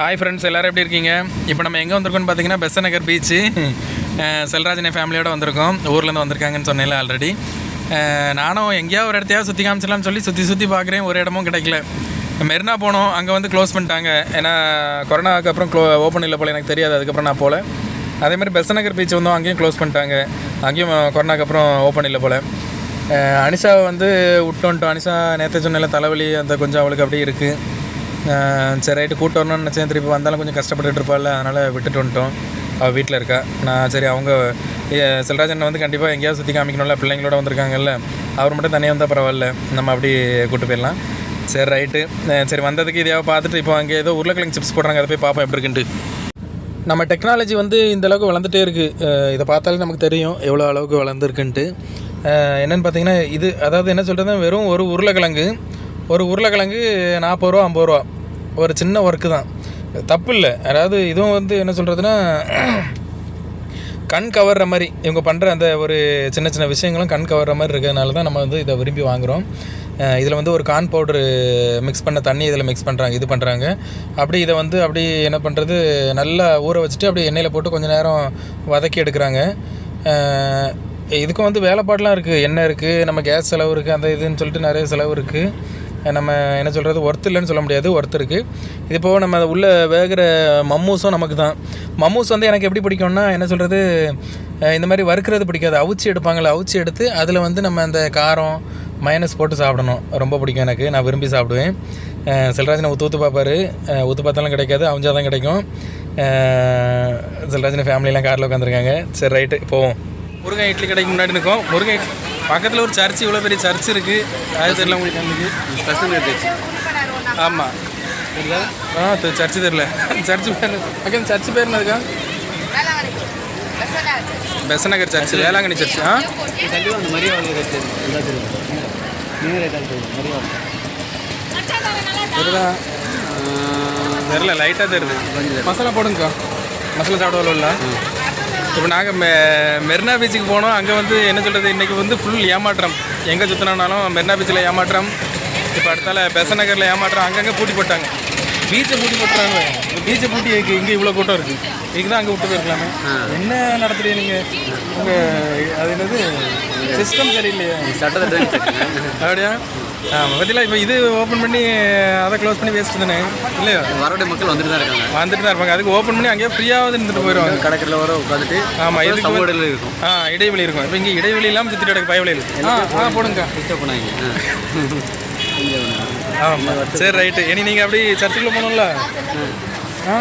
Hi friends எல்லோரும் எப்படி இருக்கீங்க? இப்போ நம்ம எங்கே வந்திருக்கோம்னு பார்த்தீங்கன்னா பெச நகர் பீச்சு செல்ராஜனை ஃபேமிலியோடு வந்திருக்கோம். ஊர்லேருந்து வந்திருக்காங்கன்னு சொன்னேன் ஆல்ரெடி நானும் எங்கேயோ ஒரு இடத்தையாவது சுற்றி காமிச்சலாம்னு சொல்லி சுற்றி சுற்றி பார்க்குறேன் ஒரு இடமும் கிடைக்கல. மெரினா போனோம். அங்கே வந்து க்ளோஸ் பண்ணிட்டாங்க. ஏன்னா கொரோனாவுக்கு அப்புறம் க்ளோ ஓப்பன் இல்லை போல் எனக்கு தெரியாது. அதுக்கப்புறம் நான் போகல அதே மாதிரி பெச நகர் பீச் வந்தோம் அங்கேயும் க்ளோஸ் பண்ணிட்டாங்க. அங்கேயும் கொரோனாக்கு அப்புறம் ஓப்பன் இல்லை போல். அனிஷாவை வந்து விட்டு அனிஷா நேற்று சொன்னால தலைவலி அந்த கொஞ்சம் அவளுக்கு அப்படியே இருக்குது சரி ரைட்டு கூட்டு வரணும்னு நினச்சேன். திருப்பி வந்தாலும் கொஞ்சம் கஷ்டப்பட்டுட்டு இருப்பாள் அதனால் விட்டுட்டு வந்துட்டோம். அவள் வீட்டில் இருக்கா. நான் சரி அவங்க செல்ராஜன் வந்து கண்டிப்பாக எங்கேயாவது சுற்றி காமிக்கணும்ல பிள்ளைங்களோட வந்திருக்காங்கல்ல. அவர் மட்டும் தனியாக வந்தால் பரவாயில்ல. நம்ம அப்படி கூட்டு போயிடலாம். சரி ரைட்டு. சரி வந்ததுக்கு இதையாவது பார்த்துட்டு இப்போ அங்கே ஏதோ உருளைக்கிழங்கு சிப்ஸ் போடுறாங்க அதை போய் பார்ப்போம் எப்படி இருக்குன்ட்டு. நம்ம டெக்னாலஜி வந்து இந்த அளவுக்கு வளர்ந்துட்டே இருக்குது இதை பார்த்தாலே நமக்கு தெரியும் எவ்வளோ அளவுக்கு வளர்ந்துருக்குன்ட்டு. என்னென்னு பார்த்தீங்கன்னா இது அதாவது என்ன சொல்கிறது வெறும் ஒரு உருளைக்கிழங்கு ஒரு உருளைக்கிழங்கு நாற்பது ரூபா ஐம்பது ரூபா. ஒரு சின்ன ஒர்க்கு தான். தப்பு இல்லை. அதாவது இதுவும் வந்து என்ன சொல்கிறதுனா கண் கவர்ற மாதிரி இவங்க பண்ணுற அந்த ஒரு சின்ன சின்ன விஷயங்களும் கண் கவர்ற மாதிரி இருக்கிறதுனால தான் நம்ம வந்து இதை விரும்பி வாங்குகிறோம் இதில் வந்து ஒரு கார்ன் பவுடரு மிக்ஸ் பண்ண தண்ணி இதில் மிக்ஸ் பண்ணுறாங்க இது பண்ணுறாங்க அப்படி இதை வந்து அப்படி என்ன பண்ணுறது நல்லா ஊற வச்சுட்டு அப்படி எண்ணெயில் போட்டு கொஞ்சம் நேரம் வதக்கி எடுக்கிறாங்க. இதுக்கும் வந்து வேலைப்பாடெலாம் இருக்குது எண்ணெய் இருக்குது நம்ம கேஸ் செலவு இருக்குது அந்த இதுன்னு சொல்லிட்டு நிறைய செலவு இருக்குது நம்ம என்ன சொல்கிறது ஒர்த் இல்லைன்னு சொல்ல முடியாது ஒர்த் இருக்குது இது போக நம்ம உள்ளே வேகிற மம்மூஸும் நமக்கு தான். மம்மூஸ் வந்து எனக்கு எப்படி பிடிக்கும்னா என்ன சொல்கிறது இந்த மாதிரி வறுக்கிறது பிடிக்காது. அவிச்சு எடுப்பாங்களே அவிச்சு எடுத்து அதில் வந்து நம்ம அந்த காரம் மைனஸ் போட்டு சாப்பிடணும். ரொம்ப பிடிக்கும் எனக்கு நான் விரும்பி சாப்பிடுவேன். செல்ராஜனை செல்வராஜனை ஊற்று ஊற்று பார்ப்பாரு. ஊற்று பார்த்தாலும் கிடைக்காது அவிஞ்சா தான் கிடைக்கும். அஹ் ஃபேமிலியெலாம் காரில் உட்காந்துருக்காங்க சரி ரைட்டு போவோம். முருகன் இட்லி கடைக்கு முன்னாடி நிற்கும். முருகன் இட்லி பக்கத்தில் ஒரு சர்ச் இவ்வளோ பெரிய சர்ச் இருக்குது அது தெரியல உங்களுக்கு கஸ்டமர் பேச்சு ஆமாம் தெரியல ஆ சர்ச்சு தெரியல. சர்ச்சு பேர் அக்கா சர்ச்சு பேர் என்னதுக்கா? பெசநகர் சர்ச் வேளாங்கண்ணி சர்ச் ஆ? தெரில லைட்டாக தெரியுது. மசாலா போடுங்கக்கா. மசாலா சாப்பிடுவோம்ல இப்போ நாங்கள் மெ மெரினா பீச்சுக்கு போனோம். அங்கே வந்து என்ன சொல்கிறது இன்றைக்கி வந்து ஃபுல் ஏமாற்றம். எங்கே சுற்றினாலும் மெரினா பீச்சில் ஏமாற்றம். இப்போ அடுத்தால பெசநகரில் ஏமாற்றம். அங்கங்கே பூட்டி போட்டாங்க. பீச்சை பூட்டி போட்டுறாங்க பீச்சை பூட்டி இருக்கு இங்கே இவ்வளோ கூட்டம் இருக்குது இதுக்கு தான் அங்கே விட்டு போயிருக்கலாமே. என்ன நடத்துறீங்க நீங்கள் உங்கள் அது என்னது? சிஸ்டம் சரியில்லையா. சட்டத்தை அப்படியா? ஆமாம் பற்றிலாம் இப்போ இது ஓப்பன் பண்ணி அதை க்ளோஸ் பண்ணி வேஸ்ட் தானே? இல்லையா? வரக்கூடிய மக்கள் வந்துட்டு தான் இருக்காங்க. வந்துட்டு தான் இருப்பாங்க. அதுக்கு ஓப்பன் பண்ணி அங்கேயே ஃப்ரீயாவது இருந்துட்டு போயிடுவாங்க கடற்கரையில் வர உட்காந்துட்டு ஆமாம் இதுக்கு சமூகத்தில் இருக்கும். ஆ இடைவெளி இருக்கும். இப்போ இங்கே இடைவெளி இல்லாமல் சுற்றிட்டு கிடக்கு பயவெளியில் ஆ ஆ போடுங்க. டிஸ்டர்ப் பண்ணாங்க ஆமாம் சரி ரைட்டு இனி நீங்கள் அப்படி சர்ச்சுக்குள்ளே போகணும்ல? ஆ.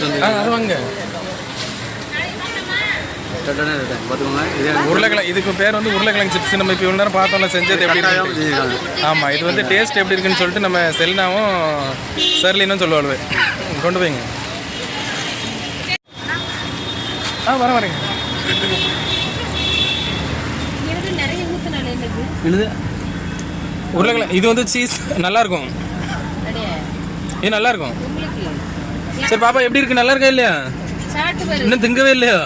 வந்து ஆ அது வாங்க. சட்டனே இருக்கேன் பார்த்துக்கோங்க இதே உருளைக்கிழங்கு இதுக்கு பேர் வந்து உருளைக்கிழங்கு சிப்ஸ் நம்ம இப்போ இவ்வளோ நேரம் பார்த்தோம்ல செஞ்சது எப்படி இருக்கு. ஆமாம் இது வந்து டேஸ்ட் எப்படி இருக்குன்னு சொல்லிட்டு நம்ம செல்னாவும் சர்லினும் சொல்லுவாள் கொண்டு போய்ங்க. ஆ வர வரேங்க உருளைக்கிழங்கு இது வந்து சீஸ் நல்லா இருக்கும் இது நல்லா இருக்கும் உங்களுக்கு சரி பாப்பா எப்படி இருக்கு? நல்லா இருக்கா இல்லையா? இன்னும் திங்கவே இல்லையா?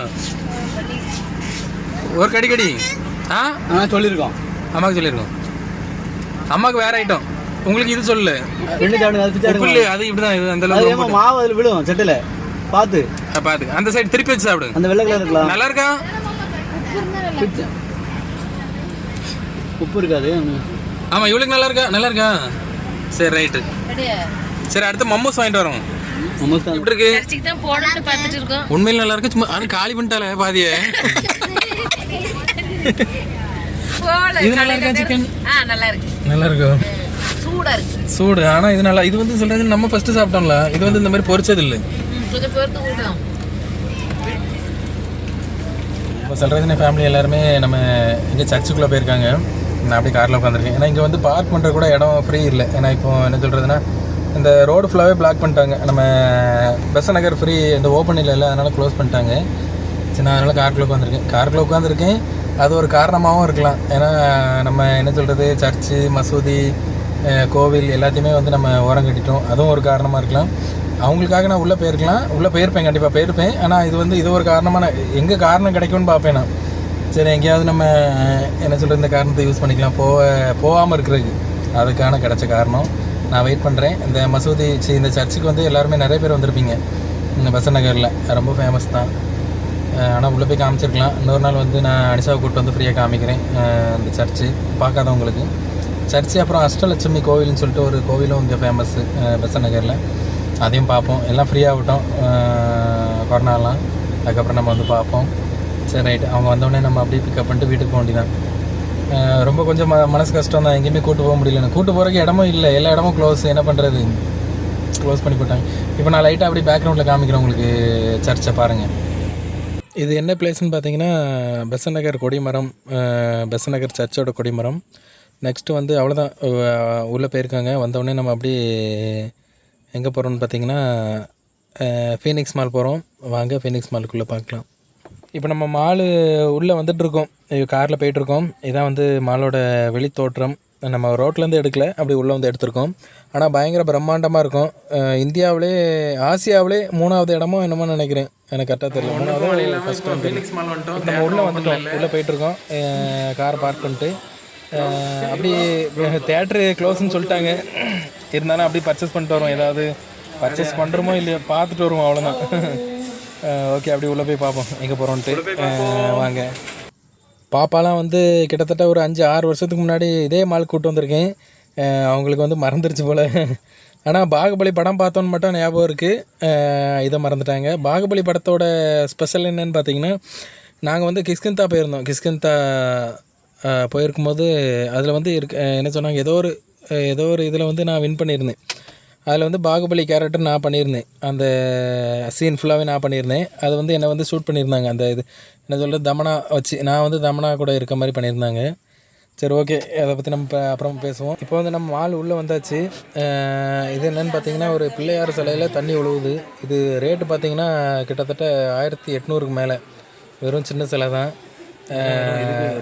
ஒரு கடி கடி. ஆ? ஆ சொல்லியிருக்கோம் அம்மாவுக்கு சொல்லியிருக்கோம் அம்மாவுக்கு வேற ஐட்டம் உங்களுக்கு இது சொல்லு. ரெண்டு சாப்பிடுங்க அது இப்படிதான் இது அந்த அளவுக்கு ஏமா மாவு அதில் விழும் சட்டில். பார்த்து பாத்து. அந்த சைடு திருப்பி வச்சு சாப்பிடு. அந்த வெள்ளை கலர் இருக்கலாம். நல்லா இருக்கா? உப்பு இருக்காது ஆமா இவளுக்கு நல்லா இருக்கா? நல்லா இருக்கா? சரி ரைட்டு சரி அடுத்து மம்மூஸ் வாங்கிட்டு வரோம். எப்படி இருக்கு? சர்ச்சுக்கு தான் போடணும்னு பார்த்துட்டு இருக்கோம். உண்மையில நல்லா இருக்கு. சும்மா அது காலி பண்ணிட்டாலே பாதியே. இது நல்லா இருக்கா சிக்கன் நல்லா இருக்கு. நல்லா இருக்கும் சூடா இருக்கு. சூடு. ஆனா இது நல்லா இது வந்து சொல்றது நம்ம ஃபர்ஸ்ட் சாப்பிட்டோம்ல இது வந்து இந்த மாதிரி பொரிச்சது இல்லை கொஞ்சம் பேருக்கு விடுறோம் இப்போ செல்வராஜன் ஃபேமிலி எல்லாருமே நம்ம இங்கே சர்ச்சுக்குள்ளே போயிருக்காங்க. நான் அப்படியே காரில் உட்காந்துருக்கேன் ஏன்னா இங்கே வந்து பார்க் பண்ணுற கூட இடம் ஃப்ரீ இல்லை. ஏன்னா இப்போ என்ன சொல்கிறதுனா இந்த ரோடு ஃபுல்லாகவே பிளாக் பண்ணிட்டாங்க. நம்ம பெச நகர் ஃப்ரீ இந்த ஓப்பன் இல்லை இல்லை அதனால் க்ளோஸ் பண்ணிட்டாங்க. சரி நான் அதனால் காருக்குள்ளே உட்காந்துருக்கேன் காருக்குள்ளே உட்காந்துருக்கேன் அது ஒரு காரணமாகவும் இருக்கலாம். ஏன்னா நம்ம என்ன சொல்கிறது சர்ச்சு மசூதி கோவில் எல்லாத்தையுமே வந்து நம்ம ஓரம் கட்டிட்டோம். அதுவும் ஒரு காரணமாக இருக்கலாம். அவங்களுக்காக நான் உள்ளே போயிருக்கலாம். உள்ளே போயிருப்பேன் கண்டிப்பாக போயிருப்பேன். ஆனால் இது வந்து இது ஒரு காரணமான எங்கே காரணம் கிடைக்கும்னு பார்ப்பேன் நான். சரி எங்கேயாவது நம்ம என்ன சொல்கிற இந்த காரணத்தை யூஸ் பண்ணிக்கலாம். போக போகாமல் இருக்கிறதுக்கு. அதுக்கான கிடைச்ச காரணம். நான் வெயிட் பண்ணுறேன் இந்த மசூதி சி இந்த சர்ச்சுக்கு வந்து எல்லாருமே நிறைய பேர் வந்திருப்பீங்க. இந்த பெசன் நகரில். ரொம்ப ஃபேமஸ் தான். ஆனால் உள்ளே போய் காமிச்சிருக்கலாம். இன்னொரு நாள் வந்து நான் அனிஷாவை கூப்பிட்டு வந்து ஃப்ரீயாக காமிக்கிறேன் அந்த சர்ச்சு. பார்க்காதவங்களுக்கு சர்ச்சு அப்புறம் அஷ்டலட்சுமி கோவில்னு சொல்லிட்டு ஒரு கோவிலும் இங்கே ஃபேமஸ்ஸு பெசன் நகரில். அதையும் பார்ப்போம். எல்லாம் ஃப்ரீயாக விட்டோம் கொரோனாலாம். அதுக்கப்புறம் நம்ம வந்து பார்ப்போம். சரி ரைட் அவங்க வந்தோடனே நம்ம அப்படியே பிக்கப் பண்ணிட்டு வீட்டுக்கு போக வேண்டியதான் ரொம்ப கொஞ்சம் ம மனசு கஷ்டம் தான். எங்கேயுமே கூட்டு போக முடியல. கூட்டு போகிறதுக்கு இடமும் இல்லை. எல்லா இடமும் க்ளோஸ் என்ன பண்ணுறது க்ளோஸ் பண்ணி போட்டாங்க. இப்போ நான் லைட்டாக அப்படி பேக்ரவுண்டில் காமிக்கிறேன் உங்களுக்கு சர்ச்சை பாருங்கள் இது என்ன பிளேஸ்னு பார்த்தீங்கன்னா பெசநகர் நகர் கொடிமரம் பெசநகர் நகர் சர்ச்சோட கொடிமரம். நெக்ஸ்ட்டு வந்து அவ்வளோதான் உள்ளே போயிருக்காங்க. வந்தவுடனே நம்ம அப்படியே எங்கே போகிறோம்னு பார்த்தீங்கன்னா ஃபீனிக்ஸ் மால் போகிறோம் வாங்க ஃபீனிக்ஸ் மாலுக்குள்ளே பார்க்கலாம் இப்போ நம்ம மாலு உள்ளே வந்துட்டுருக்கோம் காரில் போயிட்டுருக்கோம் இதான் வந்து மாலோட வெளித்தோற்றம். நம்ம ரோட்லேருந்து எடுக்கல. அப்படி உள்ளே வந்து எடுத்திருக்கோம். ஆனால் பயங்கர பிரம்மாண்டமாக இருக்கும். இந்தியாவிலே ஆசியாவிலே மூணாவது இடமோ என்னமோ நினைக்கிறேன். எனக்கு கரெக்டாக தெரியல. மூணாவது ஃபஸ்ட் டைம் நம்ம உள்ளே வந்துட்டோம். உள்ளே போயிட்டுருக்கோம் கார் பார்க் பண்ணிட்டு. அப்படி தேட்ரு க்ளோஸ்னு சொல்லிட்டாங்க. இருந்தாலும் அப்படி பர்ச்சேஸ் பண்ணிட்டு வரோம் ஏதாவது பர்ச்சேஸ் பண்ணுறோமோ இல்லையோ பார்த்துட்டு வருவோம் அவ்வளோதான் ஓகே அப்படி உள்ளே போய் பார்ப்போம். எங்கே போகிறோன்ட்டு வாங்க. பாப்பாலாம் வந்து கிட்டத்தட்ட ஒரு அஞ்சு ஆறு வருஷத்துக்கு முன்னாடி இதே மால் கூட்டு வந்திருக்கேன். அவங்களுக்கு வந்து மறந்துருச்சு போல். ஆனால் பாகுபலி படம் பார்த்தோன்னு மட்டும் ஞாபகம் இருக்குது இதை மறந்துட்டாங்க. பாகுபலி படத்தோட ஸ்பெஷல் என்னன்னு பார்த்தீங்கன்னா நாங்கள் வந்து கிஷ்கிந்தா போயிருந்தோம். கிஷ்கிந்தா போயிருக்கும்போது அதில் வந்து இருக்க என்ன சொன்னாங்க ஏதோ ஒரு ஏதோ ஒரு இதில் வந்து நான் வின் பண்ணியிருந்தேன். அதில் வந்து பாகுபலி கேரக்டர் நான் பண்ணியிருந்தேன். அந்த சீன் ஃபுல்லாகவே நான் பண்ணியிருந்தேன். அது வந்து என்னை வந்து ஷூட் பண்ணியிருந்தாங்க. அந்த இது என்ன சொல்கிறது தமனா வச்சு நான் வந்து தமனா கூட இருக்க மாதிரி பண்ணியிருந்தாங்க. சரி ஓகே அதை பற்றி நம்ம அப்புறம் பேசுவோம். இப்போ வந்து நம்ம மால் உள்ளே வந்தாச்சு. இது என்னன்னு பார்த்தீங்கன்னா ஒரு பிள்ளையார் சிலையில் தண்ணி உழுவுது. இது ரேட்டு பார்த்தீங்கன்னா கிட்டத்தட்ட ஆயிரத்தி எட்நூறுக்கு மேலே. வெறும் சின்ன சிலை தான்.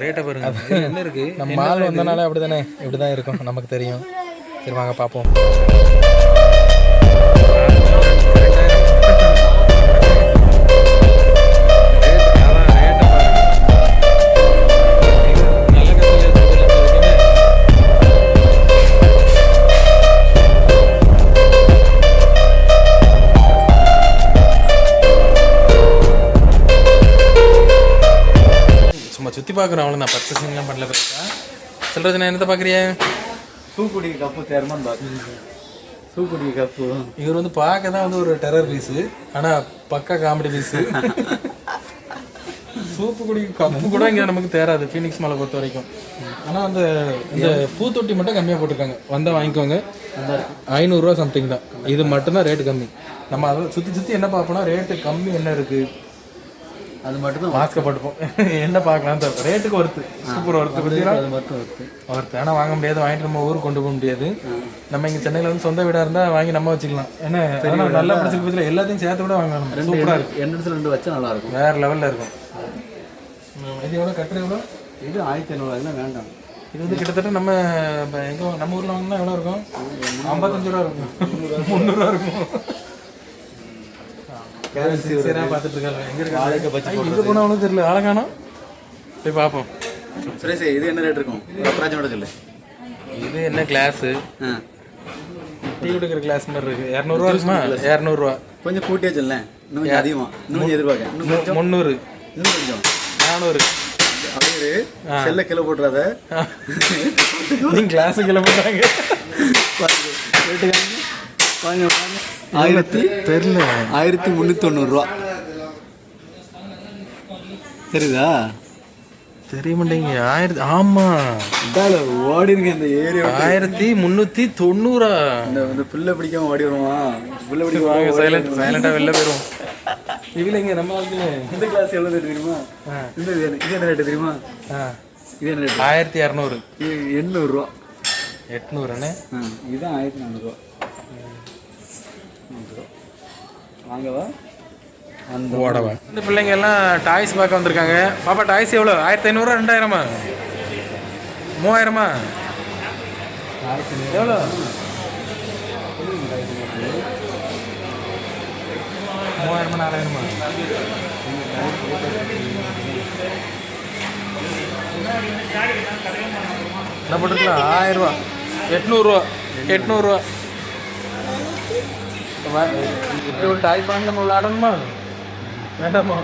ரேட்டை பாருங்க. என்ன இருக்குது நம்ம மால் வந்தனால அப்படி தானே இப்படி தான் இருக்கும் நமக்கு தெரியும். சரி வாங்க பார்ப்போம் பார்க்குறோம் அவ்வளோ நான் பர்ச்சேசிங்லாம் பண்ணல பெருசா. சொல்கிறது நான் என்னத்தை பார்க்குறியா சூக்குடி கப்பு தேர்மான்னு பார்த்து சூக்குடி கப்பு. இவர் வந்து பார்க்க தான் வந்து ஒரு டெரர் பீஸு ஆனால் பக்கா காமெடி பீஸு சூப்பு குடி கப்பு கூட இங்கே நமக்கு தேராது ஃபீனிக்ஸ் மலை பொறுத்த வரைக்கும். ஆனால் அந்த இந்த பூத்தொட்டி மட்டும் கம்மியாக போட்டிருக்காங்க. வந்தால் வாங்கிக்கோங்க. ஐநூறுரூவா சம்திங் தான். இது மட்டும்தான் ரேட்டு கம்மி. நம்ம அதை சுற்றி சுற்றி என்ன பார்ப்போம்னா ரேட்டு கம்மி என்ன இருக்குது அது மட்டும் தான் மாஸ்க்கை போட்டுப்போம். என்ன பார்க்கலாம்? தவிர ரேட்டுக்கு ஒருத்து சூப்பர் ஒருத்து பார்த்தீங்களா அது மட்டும் இருக்கு ஒருத்து ஆனால் வாங்க முடியாது வாங்கிட்டு நம்ம ஊருக்கு கொண்டு போக முடியாது. நம்ம இங்கே சென்னையில் வந்து சொந்த வீடாக இருந்தால் வாங்கி நம்ம வச்சுக்கலாம். ஏன்னா நல்லா பிடிச்சிருக்கு பட்சத்தில் எல்லாத்தையும் சேர்த்து கூட வாங்கலாம் சூப்பராக இருக்கும் எண்ணெய் ரெண்டு வச்சா நல்லா இருக்கும். வேற லெவலில் இருக்கும். இது எவ்வளோ கட்டுறது எவ்வளோ இது ஆயிரத்தி ஐநூறு அதெல்லாம் வேண்டாம். இது வந்து கிட்டத்தட்ட நம்ம எங்கே நம்ம ஊரில் வாங்கினா எவ்வளோ இருக்கும்? ஐம்பத்தஞ்சு ரூபா இருக்கும். முந்நூறுரூவா இருக்கும். எங்கே போனாலும் தெரியல. காணோம். போய் பார்ப்போம். சுரேஷ் இது என்ன ரேட் இருக்கும்? ரத்ராஜனோட சொல்லு. இது என்ன கிளாஸு ஆ. டீ குடிக்கிற கிளாஸ் மாதிரி இருக்கு. இரநூறுவா இருக்குமா? இரநூறுவா. கொஞ்சம் கூட்டியே சொல்லேன். இன்னும் கொஞ்சம் அதிகமா. இன்னும் கொஞ்சம் எதிர்பார்க்க. முந்நூறு. இன்னும் கொஞ்சம்? நானூறு. அப்படியே செல்ல கிலோ போட்டுறாத. நீங்கள் கிளாஸு கிளம்புறாங்க ஆயிரத்தி தெரியல. ஆயிரத்தி முந்நூற்றி தொண்ணூறுரூவா தெரியுதா? தெரிய மாட்டேங்க ஆயிரத்தி ஆமாம் ஓடி இருக்கு இந்த ஏரியா ஆயிரத்தி முந்நூற்றி தொண்ணூறா. இந்த பிள்ளை பிடிக்காம ஓடி வருவான். பிள்ளை வாங்க பிடிக்காம சைலண்ட் சைலண்டாக வெளில போயிடும் இவங்க நம்ம ஆளுக்கு இந்த கிளாஸ் எவ்வளோ ரேட் தெரியுமா. இந்த இது என்ன- ரேட்டு தெரியுமா? இது என்ன ரேட்டு ஆயிரத்தி இரநூறு எண்ணூறுரூவா எட்நூறுண்ணே இதுதான் ஆயிரத்தி நானூறுரூவா வாங்கவா? அந்த ஓடவா இந்த பிள்ளைங்க எல்லாம் டாய்ஸ் பார்க்க வந்திருக்காங்க. பாப்பா டாய்ஸ் எவ்வளோ ஆயிரத்தி ஐநூறுரூவா ரெண்டாயிரமா? மூவாயிரமா? எவ்வளோ மூவாயிரமா நாலாயிரமா? என்ன ஆயிரம் ரூபா எட்நூறுரூவா. எட்நூறுரூவா. இப்படி ஒரு டாய் பாங்க விளாடணுமா வேண்டாமா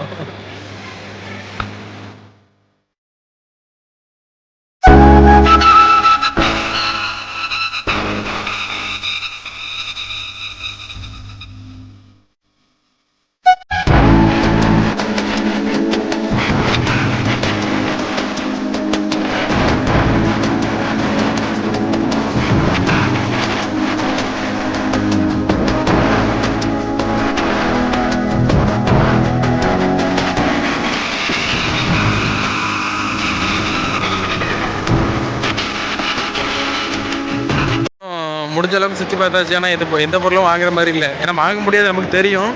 முடிஞ்ச அளவுக்கு சுற்றி பார்த்தாச்சு. ஆனால் இது இப்போ எந்த பொருளும் வாங்குற மாதிரி இல்லை. ஏன்னா வாங்க முடியாது நமக்கு தெரியும்.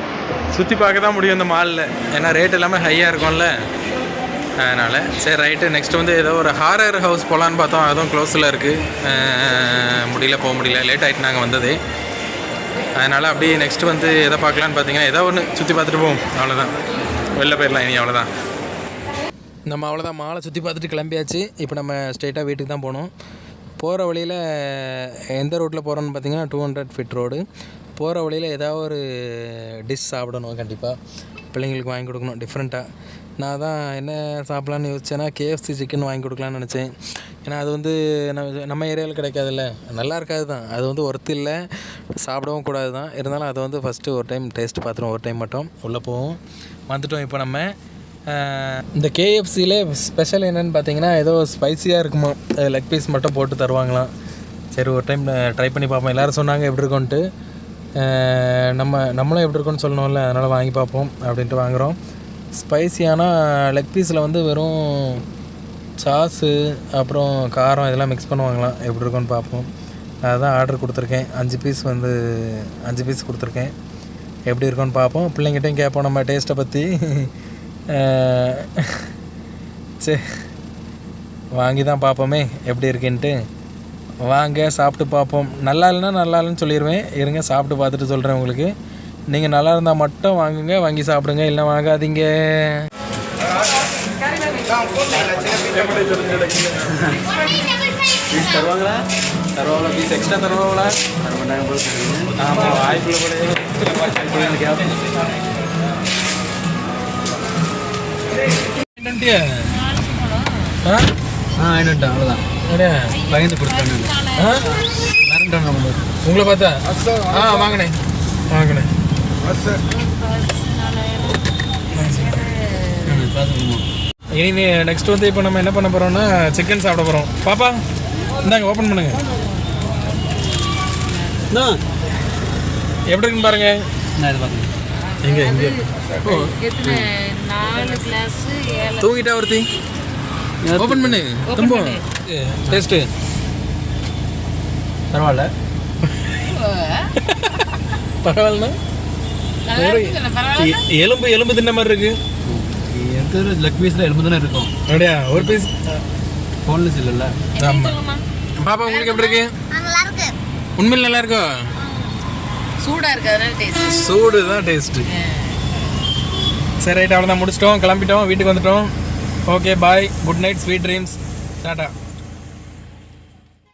சுற்றி பார்க்க தான் முடியும் இந்த மாலில் ஏன்னா ரேட் எல்லாமே ஹையாக இருக்கும்ல. அதனால் சரி ரைட்டு நெக்ஸ்ட் வந்து ஏதோ ஒரு ஹாரர் ஹவுஸ் போகலான்னு பார்த்தோம். அதுவும் க்ளோஸில் இருக்குது முடியல போக முடியல. லேட் ஆகிட்டு நாங்கள் வந்தது. அதனால் அப்படியே நெக்ஸ்ட் வந்து எதை பார்க்கலான்னு பார்த்தீங்கன்னா ஏதோ ஒன்று சுற்றி பார்த்துட்டு போவோம். அவ்வளோதான் வெளில போயிடலாம் இனி அவ்வளோதான் நம்ம அவ்வளோதான் மாலை சுற்றி பார்த்துட்டு கிளம்பியாச்சு. இப்போ நம்ம ஸ்ட்ரெயிட்டாக வீட்டுக்கு தான் போகணும். போகிற வழியில் எந்த ரோட்டில் போகிறோன்னு பார்த்தீங்கன்னா டூ ஹண்ட்ரட் ஃபிட் ரோடு. போகிற வழியில் ஏதாவது ஒரு டிஷ் சாப்பிடணும் கண்டிப்பாக. பிள்ளைங்களுக்கு வாங்கி கொடுக்கணும் டிஃப்ரெண்ட்டாக நான் தான் என்ன சாப்பிட்லான்னு யோசிச்சேன்னா கேஎஃப்சி சிக்கன் வாங்கி கொடுக்கலான்னு நினச்சேன். ஏன்னா அது வந்து நம்ம நம்ம ஏரியாவில் கிடைக்காதுல்ல. நல்லா இருக்காது தான். அது வந்து ஒர்த்து இல்லை. சாப்பிடவும் கூடாது தான். இருந்தாலும் அதை வந்து ஃபஸ்ட்டு ஒரு டைம் டேஸ்ட் பார்த்துருவோம் ஒரு டைம் மட்டும் உள்ளே போவோம். வந்துட்டோம் இப்போ நம்ம. இந்த கேஎஃப்சியில் ஸ்பெஷல் என்னென்னு பார்த்தீங்கன்னா ஏதோ ஸ்பைசியாக இருக்குமா? லெக் பீஸ் மட்டும் போட்டு தருவாங்களாம். சரி ஒரு டைம் ட்ரை பண்ணி பார்ப்போம். எல்லோரும் சொன்னாங்க எப்படி இருக்கும்ன்ட்டு. நம்ம நம்மளும் எப்படி இருக்கும்னு சொல்லணும்ல அதனால் வாங்கி பார்ப்போம் அப்படின்ட்டு வாங்குகிறோம் ஸ்பைசியான லெக் பீஸில் வந்து வெறும் சாஸு அப்புறம் காரம் இதெல்லாம் மிக்ஸ் பண்ணுவாங்களாம். எப்படி இருக்கும்னு பார்ப்போம். அதுதான் ஆர்டர் கொடுத்துருக்கேன். அஞ்சு பீஸ் வந்து அஞ்சு பீஸ் கொடுத்துருக்கேன். எப்படி இருக்கும்னு பார்ப்போம். பிள்ளைங்கிட்டையும் கேட்போம் நம்ம டேஸ்ட்டை பற்றி சரி வாங்கி தான் பார்ப்போமே எப்படி இருக்குன்ட்டு. வாங்க சாப்பிட்டு பார்ப்போம். நல்லா இல்லைன்னா நல்லா இல்லைன்னு சொல்லிடுவேன் இருங்க சாப்பிட்டு பார்த்துட்டு சொல்கிறேன் உங்களுக்கு. நீங்கள் நல்லா இருந்தால் மட்டும் வாங்குங்க வாங்கி சாப்பிடுங்க. இல்லை வாங்காதீங்க. பீஸ் தருவாங்களா? தருவாங்களா? பீஸ் எக்ஸ்ட்ரா தருவாங்களா? தர மாட்டாங்க ஆமாம் வாய்ப்புள்ள கூட. ஆ ஆ ஐநூறு அவ்வளோதான் அப்படியா? பயந்து கொடுத்தாங்க மிரண்டாங்க நம்ம உங்களை பார்த்தா? ஆ வாங்கினேன் வாங்கினேன் பார்த்துக்கணும் இனி நெக்ஸ்ட் வந்து இப்போ நம்ம என்ன பண்ண போகிறோம்னா சிக்கன் சாப்பிட போகிறோம் பாப்பா இந்தாங்க ஓப்பன் பண்ணுங்க. எப்படி இருக்குன்னு பாருங்க. நான் இது பார்த்துக்கணும் எங்க எங்க எத்தனை நாலு கிளாஸ் ஏழு தூங்கிட்டா ஒருத்தி. ஓப்பன் பண்ணு. தும்போ டேஸ்ட்டு பரவாயில்ல. பரவாயில்லண்ணா. எலும்பு எலும்பு தின்ன மாதிரி இருக்கு. எடுத்து லெக் பீஸில் எலும்பு தானே இருக்கும்? அப்படியா? ஒரு பீஸ் போன்லெஸ் இல்லைல்ல. ஆமாம் பாப்பா உங்களுக்கு எப்படி இருக்கு. உண்மையில் நல்லா இருக்கோ? சூடா இருக்கு அதனால டேஸ்ட் சூடு தான் டேஸ்ட்டு சரி ரைட் அவ்வளோதான் முடிச்சிட்டோம் கிளம்பிட்டோம் வீட்டுக்கு வந்துட்டோம். Okay bye good night sweet dreams tata